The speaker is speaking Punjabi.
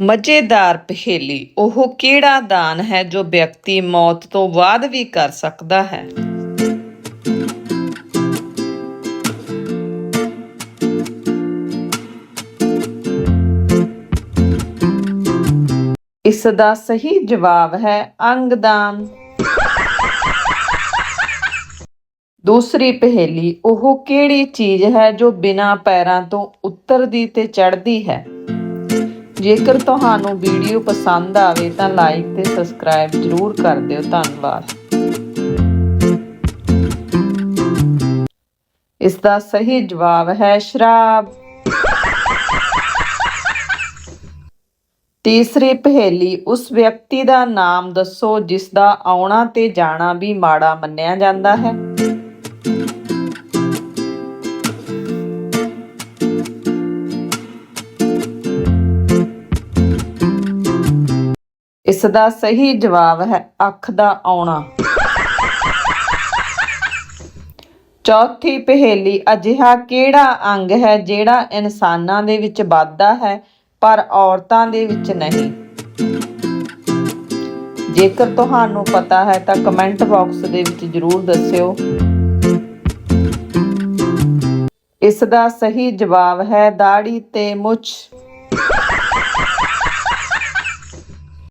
ਮਜ਼ੇਦਾਰ ਪਹੇਲੀ। ਉਹ ਕਿਹੜਾ ਦਾਨ ਹੈ ਜੋ ਵਿਅਕਤੀ ਮੌਤ ਤੋਂ ਬਾਅਦ ਵੀ ਕਰ ਸਕਦਾ ਹੈ? ਇਸ ਦਾ ਸਹੀ ਜਵਾਬ ਹੈ ਅੰਗਦਾਨ। ਦੂਸਰੀ ਪਹੇਲੀ, ਉਹ ਕਿਹੜੀ ਚੀਜ਼ ਹੈ ਜੋ ਬਿਨਾਂ ਪੈਰਾਂ ਤੋਂ ਉੱਤਰਦੀ ਤੇ ਚੜ੍ਹਦੀ ਹੈ? ਜੇਕਰ ਤੁਹਾਨੂੰ ਵੀਡੀਓ ਪਸੰਦ ਆਵੇ ਤਾਂ ਲਾਈਕ ਤੇ ਸਬਸਕ੍ਰਾਈਬ ਜ਼ਰੂਰ ਕਰ ਦਿਓ, ਧੰਨਵਾਦ। ਇਸ ਦਾ ਸਹੀ ਜਵਾਬ ਹੈ ਸ਼ਰਾਬ। ਤੀਸਰੀ ਪਹੇਲੀ, ਉਸ ਵਿਅਕਤੀ ਦਾ ਨਾਮ ਦੱਸੋ ਜਿਸ ਦਾ ਆਉਣਾ ਤੇ ਜਾਣਾ ਵੀ ਮਾੜਾ ਮੰਨਿਆ ਜਾਂਦਾ ਹੈ। ਇਸ ਦਾ ਸਹੀ ਜਵਾਬ ਹੈ ਅੱਖ ਦਾ ਆਉਣਾ। ਚੌਥੀ ਪਹੇਲੀ, ਅਜਿਹਾ ਕਿਹੜਾ ਅੰਗ ਹੈ ਜਿਹੜਾ ਇਨਸਾਨਾਂ ਦੇ ਵਿੱਚ ਵੱਧਦਾ ਹੈ, ਪਰ ਔਰਤਾਂ ਦੇ ਵਿੱਚ ਨਹੀਂ? ਜੇਕਰ ਤੁਹਾਨੂੰ ਪਤਾ ਹੈ ਤਾਂ ਕਮੈਂਟ ਬਾਕਸ ਦੇ ਵਿੱਚ ਜਰੂਰ ਦੱਸਿਓ। ਇਸ ਦਾ ਸਹੀ ਜਵਾਬ ਹੈ ਦਾੜੀ ਤੇ ਮੁੱਛ।